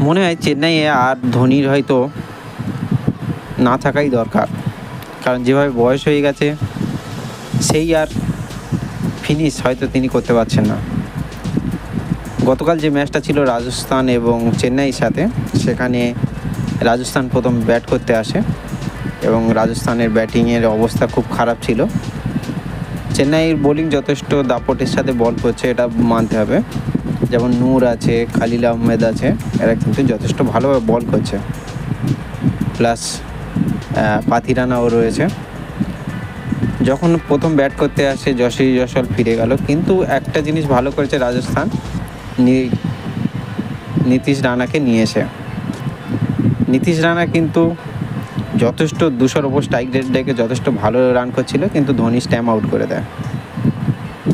মনে হয় চেন্নাইয়ে আর ধোনির হয়তো না থাকাই দরকার। কারণ যেভাবে বয়স হয়ে গেছে, সেই আর ফিনিশ হয়তো তিনি করতে পারছেন না। গতকাল যে ম্যাচটা ছিল রাজস্থান এবং চেন্নাইয়ের সাথে, সেখানে রাজস্থান প্রথম ব্যাট করতে আসে এবং রাজস্থানের ব্যাটিংয়ের অবস্থা খুব খারাপ ছিল। চেন্নাইয়ের বোলিং যথেষ্ট দাপটের সাথে বল করছে, এটা মানতে হবে। যেমন নূর আছে, খালিল আহমেদ আছে, এরা কিন্তু যথেষ্ট ভালোভাবে বল করছে। প্লাস পাথিরানাও রয়েছে। যখন প্রথম ব্যাট করতে আসে যশস্বী জয়সওয়াল ফিরে গেল। কিন্তু একটা জিনিস ভালো করেছে রাজস্থান নীতিশ রানাকে নিয়ে এসে। নীতিশ রানা কিন্তু যথেষ্ট দুশোর ওপর স্ট্রাইক রেট ডেকে যথেষ্ট ভালো রান করছিল, কিন্তু ধোনি স্ট্যাম আউট করে দেয়।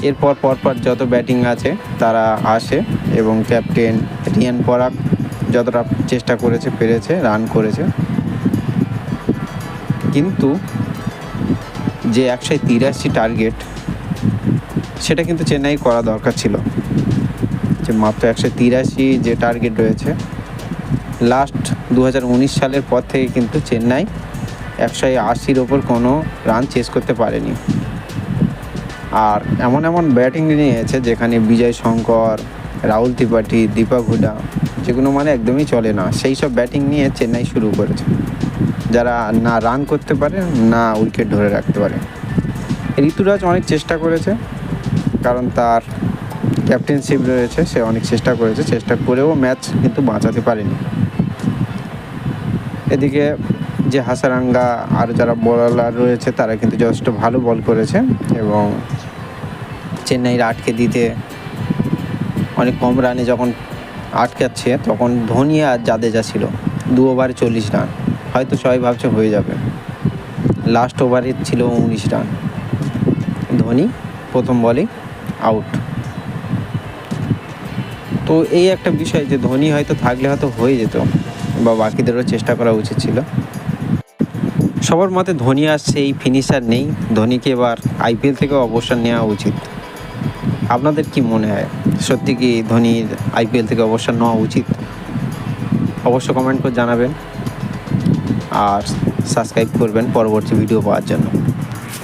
এরপর পরপর যত ব্যাটিং আছে, তারা আসে এবং ক্যাপ্টেন রিয়ান পরাগ যতটা চেষ্টা করেছে, পেরেছে, রান করেছে। কিন্তু যে একশো তিরাশি টার্গেট, সেটা কিন্তু চেন্নাই করা দরকার ছিল। যে মাত্র একশো তিরাশি যে টার্গেট রয়েছে লাস্ট দু হাজার উনিশ সালের পর থেকে কিন্তু চেন্নাই একশো আশির ওপর কোনো রান চেস করতে পারেনি। আর এমন এমন ব্যাটিং নিয়েছে যেখানে বিজয় শঙ্কর, রাহুল ত্রিপাঠি দীপক হুডা, যেগুলো মানে একদমই চলে না। সেই সব ব্যাটিং নিয়ে চেন্নাই শুরু করেছে। যারা না রান করতে পারে, না উইকেট ধরে রাখতে পারে। ঋতুরাজ অনেক চেষ্টা করেছে, কারণ তার ক্যাপ্টেনশিপ রয়েছে, সে অনেক চেষ্টা করেছে, চেষ্টা করেও ম্যাচ কিন্তু বাঁচাতে পারেনি। এদিকে যে হাসারাঙ্গা আর যারা বলার রয়েছে, তারা কিন্তু যথেষ্ট ভালো বল করেছে এবং চেন্নাইয়ের আটকে দিতে। অনেক কম রানে যখন আটকাচ্ছে, তখন ধোনি আর জাদেজা ছিল। দু ওভারে চল্লিশ রান। হয়তো সবাই ভাবছে হয়ে যাবে। লাস্ট ওভারে ছিল উনিশ রান। ধোনি প্রথম বলে আউট। তো এই একটা বিষয় যে ধোনি হয়তো থাকলে হয়তো হয়ে যেত বা বাকিদেরও চেষ্টা করা উচিত ছিল। সবার মতে ধোনি আর সেই ফিনিশার নেই। ধোনিকে এবার আইপিএল থেকে অবসর নেওয়া উচিত। আপনাদের কি মনে হয়? সত্যি কি ধোনির আইপিএল থেকে অবসর নেওয়া উচিত? অবশ্য কমেন্ট করে জানাবেন। আর সাবস্ক্রাইব করবেন পরবর্তী ভিডিও পাওয়ার জন্য।